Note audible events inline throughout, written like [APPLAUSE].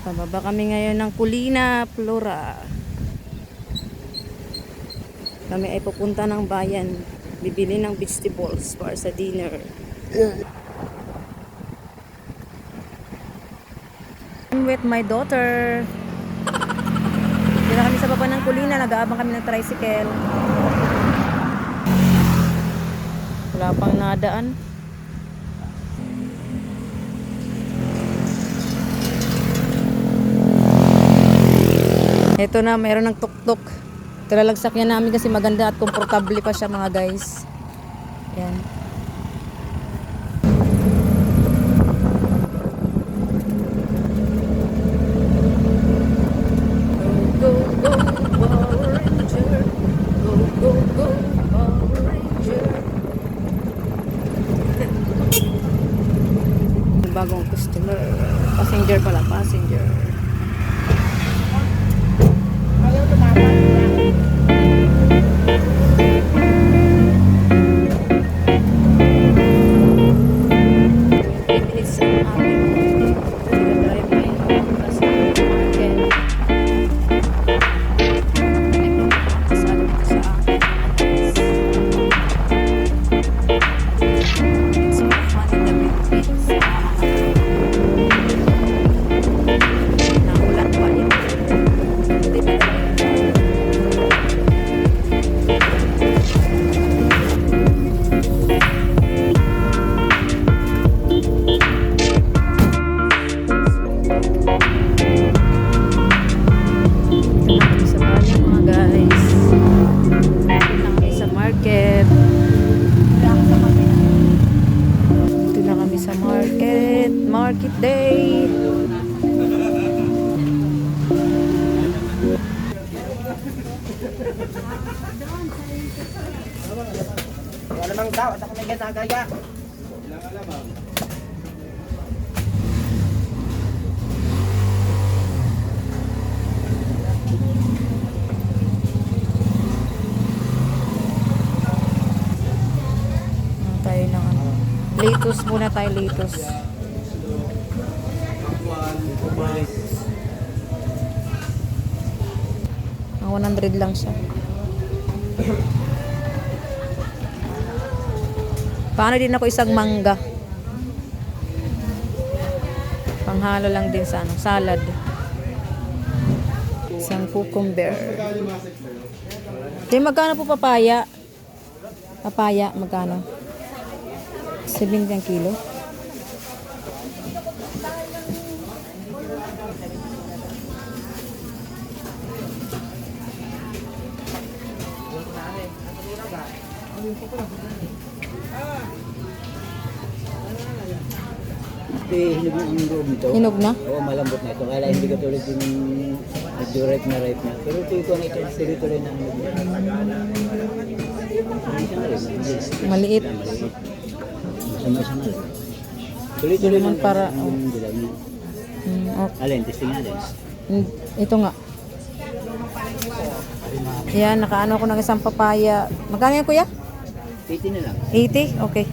Pababa kami ngayon ng Kulina, Flora. Kami ay pupunta ng bayan. Bibili ng vegetables para sa dinner. I'm with my daughter. Dito kami sa baba ng Kulina. Nag-aabang kami ng tricycle. Wala pang nadaan. Ito na, mayroon ng tuk-tuk. Talalagsak niya namin kasi maganda at komportable pa siya mga guys. Yan. Go, go, go, Power Ranger. Go, go, go, Power Ranger. Bagong customer. Passenger pala, passenger. Sa akin. It's more market. Day. Wala namang tao, at ako may ginagaya. Ano tayo ng ano. Lettuce muna tayo, lettuce. Ang 100 lang siya. Paano din ako isang mangga? Panghalo lang din sa ano, salad. Isang cucumber. Di magkano po papaya? Papaya, magkano? 70 ang kilo. Eh, hinog na ang loob nito. Hinog na? Oo, malambot na ito. Kaya hindi ka tulad yung ripe na ripe na. Pero ito ito na ito, tuloy-tuloy na ang loob niya. Maliit. Masama-sama. Tuloy-tuloy Naman para- ang dilaw niya. Mm, okay. Alin, testing natin. Mm, Ito nga. Yan, nakaano ko ng isang papaya. Magkano yan, kuya? 80 na lang. 80? Okay.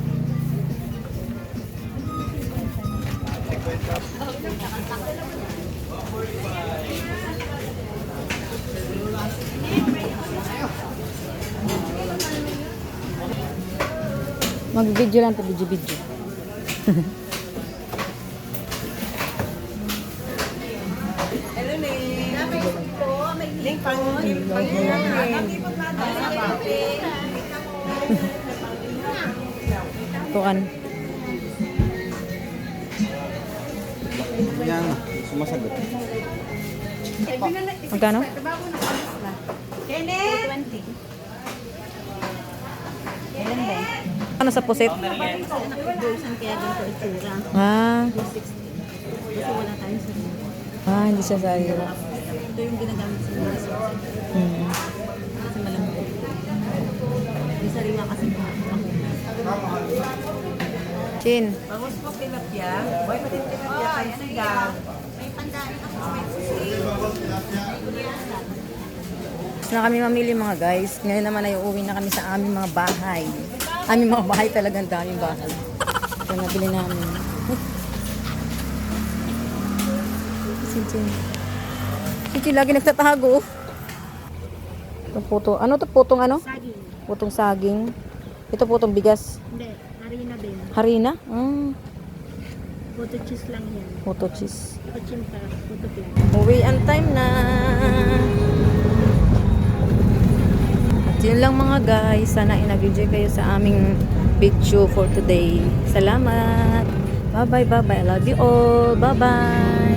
Mag-video lang to, video-video. Tukan. Yan, sumasagot. Magkano? Ano sa pusit? Doon kaya ganito itsura. Ah, Kasi wala tayong sarili. ah hindi siya sa iyo. Ito yung ginagamit sa mga. Hmm. Kasi malambot. Yung sariwa kasi ako. Chin. Bangus po tilapia. Boy, pati tilapia kayo sigaw. May pandain ako may Tapos na kami mamili mga guys. Ngayon naman ay uuwi na kami sa aming mga bahay. Aming mga bahay talagang daming bahay. Ito nabili namin. [LAUGHS] Chinchin. Chinchin lagi nagtatago. Itong puto. Ano to? Putong ano? Saging. Putong saging. Ito putong bigas. Hindi, harina din. Harina? Mm. Puto cheese lang yan. Puto cheese. Pachimpa, puto plan. Uwi ang time na. At yun lang mga guys. Sana inag-enjoy kayo sa aming video for today. Salamat. Bye-bye, bye-bye. I love you all. Bye-bye.